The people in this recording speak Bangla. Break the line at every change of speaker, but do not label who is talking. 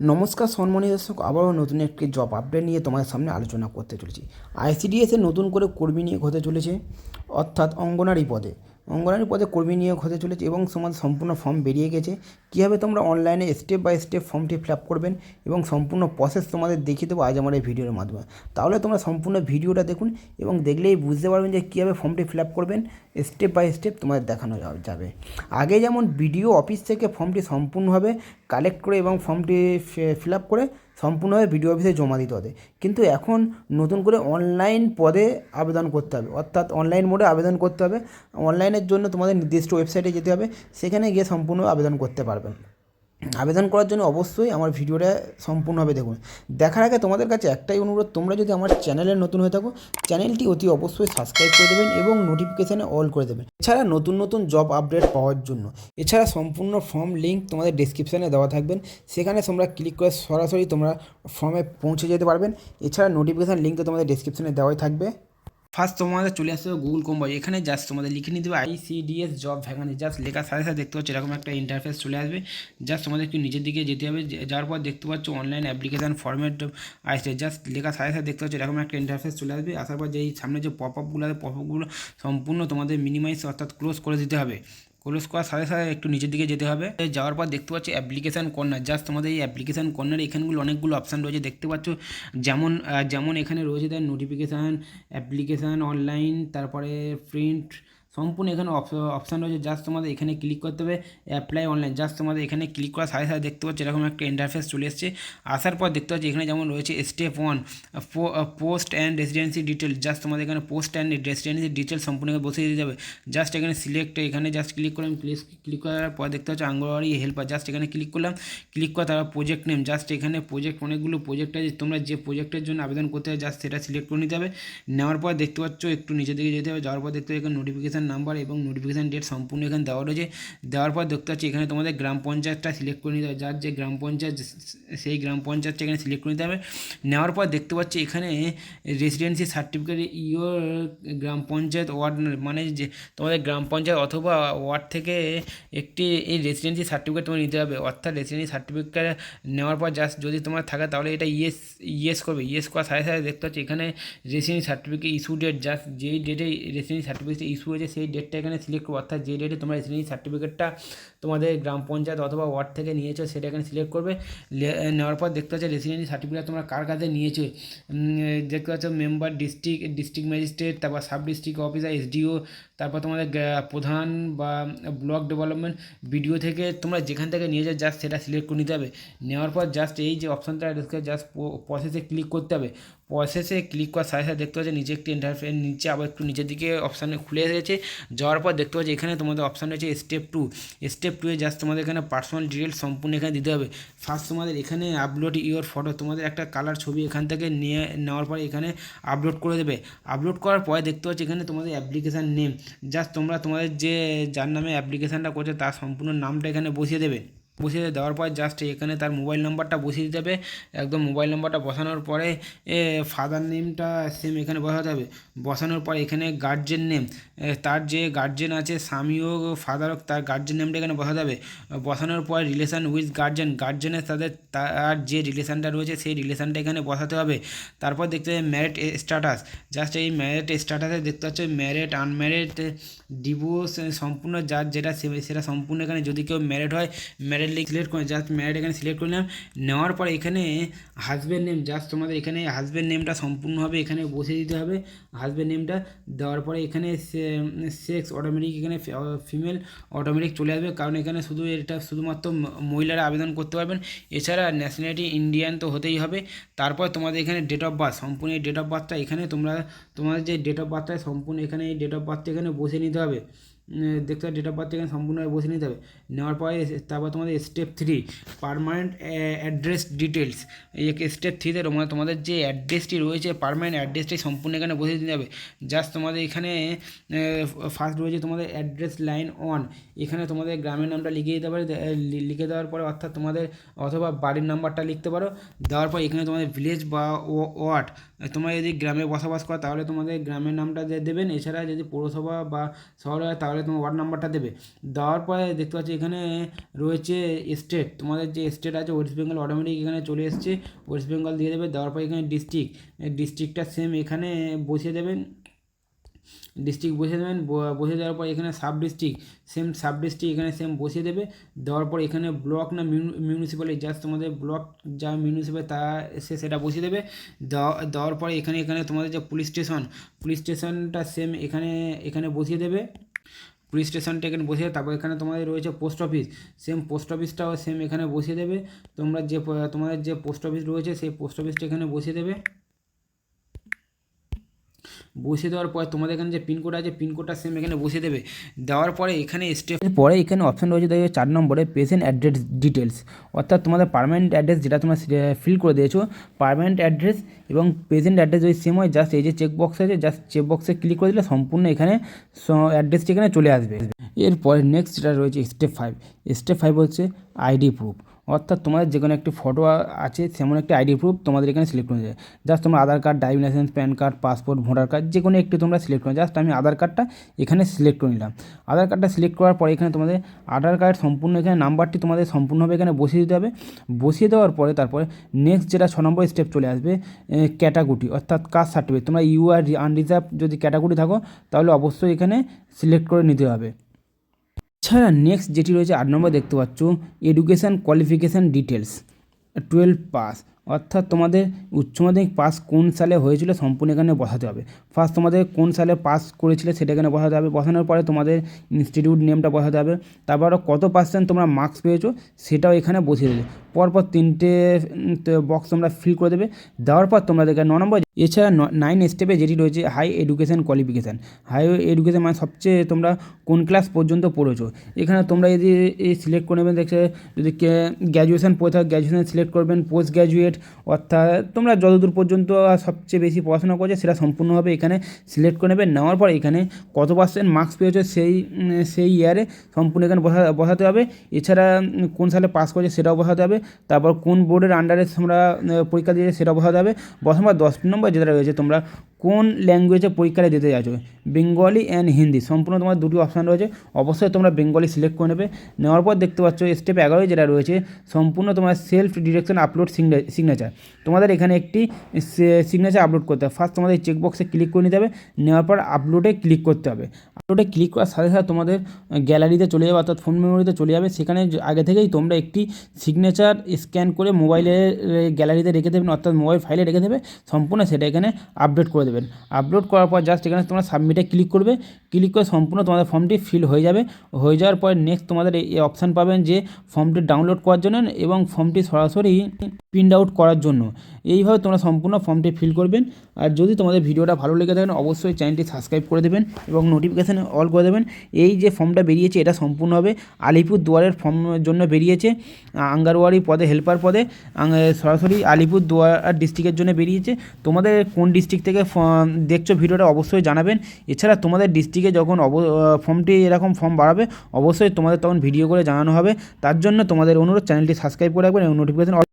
নমস্কার সম্মানীয় দর্শক, আবারও নতুন একটি জব আপডেট নিয়ে তোমাদের সামনে আলোচনা করতে চলেছি। আইসিডিএসে নতুন করে কর্মী নিয়োগ হতে চলেছে, অর্থাৎ অঙ্গনারী পদে। অঙ্গনারী পদে কর্মী নিয়োগ হতে চলেছে এবং তোমাদের সম্পূর্ণ ফর্ম বেরিয়ে গেছে। কীভাবে তোমরা অনলাইনে স্টেপ বাই স্টেপ ফর্মটি ফিল আপ করবেন এবং সম্পূর্ণ প্রসেস তোমাদের দেখিয়ে দেবো আজ আমার এই ভিডিওর মাধ্যমে। তাহলে তোমরা সম্পূর্ণ ভিডিওটা দেখুন এবং দেখলেই বুঝতে পারবেন যে কীভাবে ফর্মটি ফিল আপ করবেন স্টেপ বাই স্টেপ তোমাদের দেখানো যাবে। আগে যেমন বিডিও অফিস থেকে ফর্মটি সম্পূর্ণভাবে কালেক্ট করে এবং ফর্মটি ফিল আপ করে সম্পূর্ণভাবে বিডিও অফিসে জমা দিতে হবে। কিন্তু এখন নতুন করে অনলাইন পদে আবেদন করতে হবে। অর্থাৎ অনলাইন মোডে আবেদন করতে হবে। অনলাইনের জন্য তোমাদের নির্দিষ্ট ওয়েবসাইটে যেতে হবে। সেখানে গিয়ে সম্পূর্ণ আবেদন করতে পারবেন। আবেদন করার জন্য অবশ্যই আমার ভিডিওটা সম্পূর্ণভাবে দেখুন। দেখার আগে তোমাদের কাছে একটাই অনুরোধ, তোমরা যদি আমার চ্যানেলে নতুন হয়ে থাকো, চ্যানেলটি অতি অবশ্যই সাবস্ক্রাইব করে দেবেন এবং নোটিফিকেশানে অল করে দেবেন। এছাড়া নতুন নতুন জব আপডেট পাওয়ার জন্য, এছাড়া সম্পূর্ণ ফর্ম লিঙ্ক তোমাদের ডিসক্রিপশানে দেওয়া থাকবেন সেখানে তোমরা ক্লিক করে সরাসরি তোমরা ফর্মে পৌঁছে যেতে পারবেন। এছাড়া নোটিফিকেশান লিঙ্ক তোমাদের ডিসক্রিপশানে দেওয়াই থাকবে। ফার্স্ট তোমাদের চলে আসতে হবে গুগল কোম্বাই এখানে জাস্ট তোমাদের লিখে নিতে হবে আইসিডিএস জব ভ্যাকান্সি জাস্ট লেখার সাথে সাথে দেখতে পাচ্ছ এরকম একটা ইন্টারফেস চলে আসবে। জাস্ট তোমাদের একটু নিজের দিকে যেতে হবে। যাওয়ার পর দেখতে পাচ্ছ অনলাইন অ্যাপ্লিকেশান ফর্মেট আসছে। জাস্ট লেখার সাথে সাথে দেখতে পাচ্ছ এরকম একটা ইন্টারফেস চলে আসবে। আসার পর যেই সামনে যে পপ আপগুলো আছে পপ আপগুলো সম্পূর্ণ তোমাদের মিনিমাইজ অর্থাৎ ক্লোজ করে দিতে হবে। ক্লোজ করার সাথে সাথে একটু নিচের দিকে যেতে হবে। যাওয়ার পর দেখতে পাচ্ছি অ্যাপ্লিকেশান কর্নার জাস্ট তোমাদের এই অ্যাপ্লিকেশান কর্নার এখানগুলো অনেকগুলো অপশান রয়েছে। দেখতে পাচ্ছ, যেমন যেমন এখানে রয়েছে তার নোটিফিকেশান অ্যাপ্লিকেশান অনলাইন তারপরে প্রিন্ট সম্পূর্ণ এখানে অপশান রয়েছে। জাস্ট তোমাদের এখানে ক্লিক করতে হবে অ্যাপ্লাই অনলাইন জাস্ট তোমাদের এখানে ক্লিক করার সাথে সাথে দেখতে পাচ্ছ এরকম একটা ইন্টারফেস চলে এসছে। আসার পর দেখতে পাচ্ছি এখানে যেমন রয়েছে step one post and residency detail just তোমাদের এখানে পোস্ট অ্যান্ড রেসিডেন্সি ডিটেল সম্পূর্ণ বসিয়ে দিতে হবে। জাস্ট এখানে সিলেক্ট এখানে জাস্ট ক্লিক করলাম। ক্লিক ক্লিক করার পর দেখতে পাচ্ছ আঙ্গনওয়াড়ি হেল্পার জাস্ট এখানে ক্লিক করলাম। ক্লিক করা তারপর প্রজেক্ট নেম জাস্ট এখানে প্রজেক্ট অনেকগুলো প্রজেক্ট আছে। তোমরা যে প্রজেক্টের জন্য আবেদন করতে হবে জাস্ট সেটা সিলেক্ট করে নিতে হবে। নেওয়ার পর দেখতে পাচ্ছ একটু নিচের দিকে যেতে হবে। যাওয়ার পর দেখতে হবে এখানে নোটিফিকেশান নাম্বার এবং নোটিফিকেশান ডেট সম্পূর্ণ এখানে দেওয়া রয়েছে। দেওয়ার পর দেখতে পাচ্ছি এখানে তোমাদের গ্রাম পঞ্চায়েতটা সিলেক্ট করে নিতে হবে। যার যে গ্রাম পঞ্চায়েত, সেই গ্রাম পঞ্চায়েতটা এখানে সিলেক্ট করে নিতে হবে। নেওয়ার পর দেখতে পাচ্ছি এখানে residency certificate your gram panchayat ward মানে যে তোমাদের গ্রাম পঞ্চায়েত অথবা ওয়ার্ড থেকে একটি এই রেসিডেন্সি সার্টিফিকেট তোমার নিতে হবে। অর্থাৎ রেসিডেন্সি সার্টিফিকেট নেওয়ার পর জাস্ট যদি তোমার থাকে তাহলে এটা ইয়েস ইয়েস করবে। ইয়েস করার সাথে সাথে দেখতে পাচ্ছি এখানে residency certificate issue date just যেই ডেটে রেসিডেন্সি সার্টিফিকেট ইস্যু হয়েছে সেই ডেটটা এখানে সিলেক্ট করবে। অর্থাৎ যে ডেটে তোমরা রেসিডেন্সি সার্টিফিকেটটা তোমাদের গ্রাম পঞ্চায়েত অথবা ওয়ার্ড থেকে নিয়েছো, সেটা এখানে সিলেক্ট করবে। নেওয়ার পর দেখতে পাচ্ছি রেসিডেন্সি সার্টিফিকেট তোমরা কার কাছে নিয়েছো? দেখতে পাচ্ছ মেম্বার ডিস্ট্রিক্ট ডিস্ট্রিক্ট ম্যাজিস্ট্রেট তারপর সাব ডিস্ট্রিক্ট অফিসার এসডিও তারপর তোমাদের প্রধান বা ব্লক ডেভেলপমেন্ট বিডিও থেকে তোমরা যেখান থেকে নিয়ে যাও জাস্ট সেটা সিলেক্ট করে নিতে হবে। নেওয়ার পর জাস্ট এই যে অপশানটা জাস্ট প্রসেসে ক্লিক করতে হবে। প্রসেসে ক্লিক করার সাথে সাথে দেখতে পাচ্ছি নিচে একটি ইন্টারফেস নিচে আবার একটু নিচের দিকে অপশানে খুলে এসেছে। যাওয়ার পর দেখতে পাচ্ছি এখানে তোমাদের অপশান রয়েছে স্টেপ টু স্টেপ টু এ জাস্ট তোমাদের এখানে পার্সোনাল ডিটেলস সম্পূর্ণ এখানে দিতে হবে। ফার্স্ট তোমাদের এখানে আপলোড ইওর ফটো তোমাদের একটা কালার ছবি এখান থেকে নিয়ে নেওয়ার পরে এখানে আপলোড করে দেবে। আপলোড করার পরে দেখতে পাচ্ছি এখানে তোমাদের অ্যাপ্লিকেশান নেম জাস্ট তোমরা তোমাদের যে যার নামে অ্যাপ্লিকেশানটা করছে তার সম্পূর্ণ নামটা এখানে বসিয়ে দেবে। বসিয়ে দেওয়ার পর জাস্ট এখানে তার মোবাইল নাম্বারটা বসিয়ে দিতে হবে। একদম মোবাইল নাম্বারটা বসানোর পরে ফাদার নেমটা সেম এখানে বসাতে হবে। বসানোর পর এখানে গার্জেন নেম তার যে গার্জেন আছে, স্বামী হোক ফাদার হোক, তার গার্জেন নেমটা এখানে বসাতে হবে। বসানোর পর রিলেশান উইথ গার্জেন গার্জেনের সাথে তার যে রিলেশানটা রয়েছে, সেই রিলেশানটা এখানে বসাতে হবে। তারপর দেখতে হবে ম্যারিড স্ট্যাটাস জাস্ট এই ম্যারিড স্ট্যাটাসে দেখতে পাচ্ছ ম্যারিড আনম্যারিড ডিভোর্স সম্পূর্ণ যার যেটা সেটা সম্পূর্ণ এখানে যদি কেউ ম্যারিড হয় ম্যারিড লিখ সিলেক্ট করে জাস্ট ম্যারিড এখানে সিলেক্ট করে নিলাম। নেওয়ার পর এখানে হাজব্যান্ড নেম জাস্ট তোমাদের এখানে হাজব্যান্ড নেমটা সম্পূর্ণভাবে এখানে বসে দিতে হবে। হাজব্যান্ড নেমটা দেওয়ার পরে এখানে সেক্স অটোমেটিক এখানে ফিমেল অটোমেটিক চলে আসবে। কারণ এখানে শুধু এটা শুধুমাত্র মহিলারা আবেদন করতে পারবেন। এছাড়া ন্যাশনালিটি ইন্ডিয়ান তো হতেই হবে। তারপর তোমাদের এখানে ডেট অফ বার্থ সম্পূর্ণ এই ডেট অফ বার্থটা এখানে তোমরা, তোমাদের যে ডেট অফ বার্থটা সম্পূর্ণ এখানে এই ডেট অফ বার্থটা এখানে বসে নিতে হবে। দেখতে হবে ডেট অফ বার্থ এখানে সম্পূর্ণভাবে বসে নিতে হবে। নেওয়ার পরে তারপর তোমাদের step three permanent address details step থ্রিতে তোমাদের তোমাদের যে অ্যাড্রেসটি রয়েছে পারমানেন্ট অ্যাড্রেসটি সম্পূর্ণ এখানে বসে দিতে হবে। জাস্ট তোমাদের এখানে ফার্স্ট রয়েছে তোমাদের অ্যাড্রেস লাইন অন এখানে তোমাদের গ্রামের নামটা লিখে দিতে পারে লিখে দেওয়ার পরে অর্থাৎ তোমাদের, অথবা বাড়ির নাম্বারটা লিখতে পারো। দেওয়ার পর এখানে তোমাদের ভিলেজ বা ওয়ার্ড তোমরা যদি গ্রামে বসবাস করো, তাহলে তোমাদের গ্রামের নামটা দেবেন। এছাড়া যদি পৌরসভা বা শহর তাহলে তাহলে তোমার ওয়ার্ড নাম্বারটা দেবে। দেওয়ার পরে দেখতে পাচ্ছি এখানে রয়েছে স্টেট তোমাদের যে স্টেট আছে ওয়েস্ট বেঙ্গল অটোমেটিক এখানে চলে এসছে। ওয়েস্ট বেঙ্গল দিয়ে দেবে, দেওয়ার পরে এখানে ডিস্ট্রিক্ট ডিস্ট্রিক্টটা সেম এখানে বসিয়ে দেবেন। ডিস্ট্রিক্ট বসিয়ে দেবেন। বসিয়ে দেওয়ার পর এখানে sub district same sub district এখানে সেম বসিয়ে দেবে। দেওয়ার পর এখানে ব্লক না মিউনিসিপ্যালিটি জাস্ট তোমাদের ব্লক যা মিউনিসিপ্যাল তা সে সেটা বসিয়ে দেবে। দেওয়া, দেওয়ার পরে এখানে এখানে তোমাদের যে পুলিশ স্টেশন পুলিশ স্টেশনটা সেম এখানে এখানে বসিয়ে দেবে। পুলিশ স্টেশনটা এখানে বসিয়ে তারপর এখানে তোমাদের রয়েছে পোস্ট অফিস সেম পোস্ট অফিসটাও সেম এখানে বসিয়ে দেবে। তোমরা যে, তোমাদের যে পোস্ট অফিস রয়েছে, সেই পোস্ট অফিসটা এখানে বসিয়ে দেবে। বসিয়ে দেওয়ার পর তোমাদের এখানে যে পিনকোড আছে পিনকোডটা সেম এখানে বসিয়ে দেবে। দেওয়ার পরে এখানে স্টেপ পরে এখানে অপশন রয়েছে দেখবে চার নম্বরে প্রেজেন্ট অ্যাড্রেস ডিটেলস অর্থাৎ তোমাদের পারমানেন্ট অ্যাড্রেস যেটা তোমরা ফিল করে দিয়েছ পারমানেন্ট অ্যাড্রেস এবং প্রেজেন্ট অ্যাড্রেস যদি সেম হয় জাস্ট এই যে চেক বক্স আছে জাস্ট চেক বক্সে ক্লিক করে দিলে সম্পূর্ণ এখানে অ্যাড্রেসটি এখানে চলে আসবে। এরপরে নেক্সট যেটা রয়েছে স্টেপ ফাইভ স্টেপ ফাইভ হচ্ছে আইডি প্রুফ অর্থাৎ তোমাদের যে কোনো একটি ফটো আছে, সেমন একটি আইডি প্রুফ তোমাদের এখানে সিলেক্ট করে যায় জাস্ট তোমরা Aadhaar card driving licence PAN card passport voter card যে কোনো একটি তোমরা সিলেক্ট করো। জাস্ট আমি আধার কার্ডটা এখানে সিলেক্ট করে নিলাম। আধার কার্ডটা সিলেক্ট করার পরে এখানে তোমাদের আধার কার্ড সম্পূর্ণ এখানে নাম্বারটি তোমাদের সম্পূর্ণভাবে এখানে বসিয়ে দিতে হবে। বসিয়ে দেওয়ার পরে তারপরে নেক্সট যেটা ছ নম্বর স্টেপ চলে আসবে ক্যাটাগরি অর্থাৎ কাস্ট সার্টিফিকেট তোমরা ইউ আর আনরিজার্ভ যদি ক্যাটাগরি থাকো, তাহলে অবশ্যই এখানে সিলেক্ট করে নিতে হবে। এছাড়া নেক্সট যেটি রয়েছে আট নম্বর দেখতে পাচ্ছ education qualification details twelve pass অর্থাৎ তোমাদের উচ্চ মাধ্যমিক পাস কোন সালে হয়েছিল সম্পূর্ণ এখানে বসাতে হবে। ফার্স্ট তোমাদের কোন সালে পাস করেছিলে সেটা এখানে বসাতে হবে। বসানোর পরে তোমাদের ইনস্টিটিউট নেমটা বসাতে হবে। তারপর কত পার্সেন্ট তোমরা মার্কস পেয়েছ সেটাও এখানে বসিয়ে দেবে পরপর তিনটে বক্স তোমরা ফিল করে দেবে। দেওয়ার পর তোমরা দেখে ন নম্বর, এছাড়া নাইন স্টেপে যেটি রয়েছে high education qualification high education মানে সবচেয়ে তোমরা কোন ক্লাস পর্যন্ত পড়েছো? এখানে তোমরা যদি সিলেক্ট করে নেবেন দেখছে যদি গ্র্যাজুয়েশন পড়ে থাকো গ্র্যাজুয়েশান সিলেক্ট করবেন পোস্ট গ্র্যাজুয়েট অর্থাৎ তোমরা যতদূর পর্যন্ত সবচেয়ে বেশি পড়াশোনা করছে, সেটা সম্পূর্ণভাবে এখানে সিলেক্ট করে নেবে। নেওয়ার পর এখানে কত পার্সেন্ট মার্কস পেয়েছ, সেই সেই ইয়ারে সম্পূর্ণ এখানে বসা, বসাতে হবে। এছাড়া কোন সালে পাস করেছে, সেটাও বসাতে হবে। তারপর কোন বোর্ডের আন্ডারে তোমরা পরীক্ষা দিয়েছে সেটাও বসাতে হবে বসাবার দশ নম্বর যেটা রয়েছে, তোমরা কোন ল্যাঙ্গুয়েজে পরীক্ষাটা দিতে যাচ্ছ? বেঙ্গলি অ্যান্ড হিন্দি সম্পূর্ণ তোমার দুটি অপশান রয়েছে। অবশ্যই তোমরা বেঙ্গলি সিলেক্ট করে নেবে। নেওয়ার পর দেখতে পাচ্ছ স্টেপ এগারোয় যেটা রয়েছে, সম্পূর্ণ তোমার সেলফ ডিরেকশন আপলোড সিগনেচার তোমাদের এখানে একটি সিগনেচার আপলোড করতে হবে। ফার্স্ট তোমাদের চেকবক্সে ক্লিক করে নিতে হবে। নেওয়ার পর আপলোডে ক্লিক করতে হবে। আপলোডে ক্লিক করার সাথে সাথে তোমাদের গ্যালারিতে চলে যাবে, অর্থাৎ ফোন মেমোরিতে চলে যাবে। সেখানে আগে থেকেই তোমরা একটি সিগনেচার স্ক্যান করে মোবাইলে গ্যালারিতে রেখে দেবেন, অর্থাৎ মোবাইল ফাইলে রেখে দেবে, সম্পূর্ণ সেটা এখানে আপডেট করে দেবেন। আপলোড করার পর জাস্ট এখানে তোমরা সাবমিটে ক্লিক করবে ক্লিক করে সম্পূর্ণ তোমাদের ফর্মটি ফিল হয়ে যাবে। হয়ে যাওয়ার পর নেক্সট তোমাদের এই অপশান পাবেন যে ফর্মটি ডাউনলোড করার জন্য এবং ফর্মটি সরাসরি প্রিন্ট আউট করার জন্য। এইভাবে তোমরা সম্পূর্ণ ফর্মটি ফিল করবেন। আর যদি তোমাদের ভিডিওটা ভালো লেগে থাকে, অবশ্যই চ্যানেলটি সাবস্ক্রাইব করে দেবেন এবং নোটিফিকেশান অল করে দেবেন। এই যে ফর্মটা বেরিয়েছে, এটা সম্পূর্ণভাবে আলিপুর দুয়ারের ফর্মের জন্য বেরিয়েছে। আঙ্গারওয়ারি পদে হেল্পার পদে। সরাসরি আলিপুর দুয়ার ডিস্ট্রিক্টের জন্য বেরিয়েছে। তোমাদের কোন ডিস্ট্রিক্ট থেকে দেখছ ভিডিওটা অবশ্যই জানাবেন। এছাড়া তোমাদের ডিস্ট্রিক্টে যখন অব ফর্মটি এরকম ফর্ম বাড়াবে, অবশ্যই তোমাদের তখন ভিডিও করে জানানো হবে। তার জন্য তোমাদের অনুরোধ চ্যানেলটি সাবস্ক্রাইব করে রাখবেন এবং নোটিফিকেশান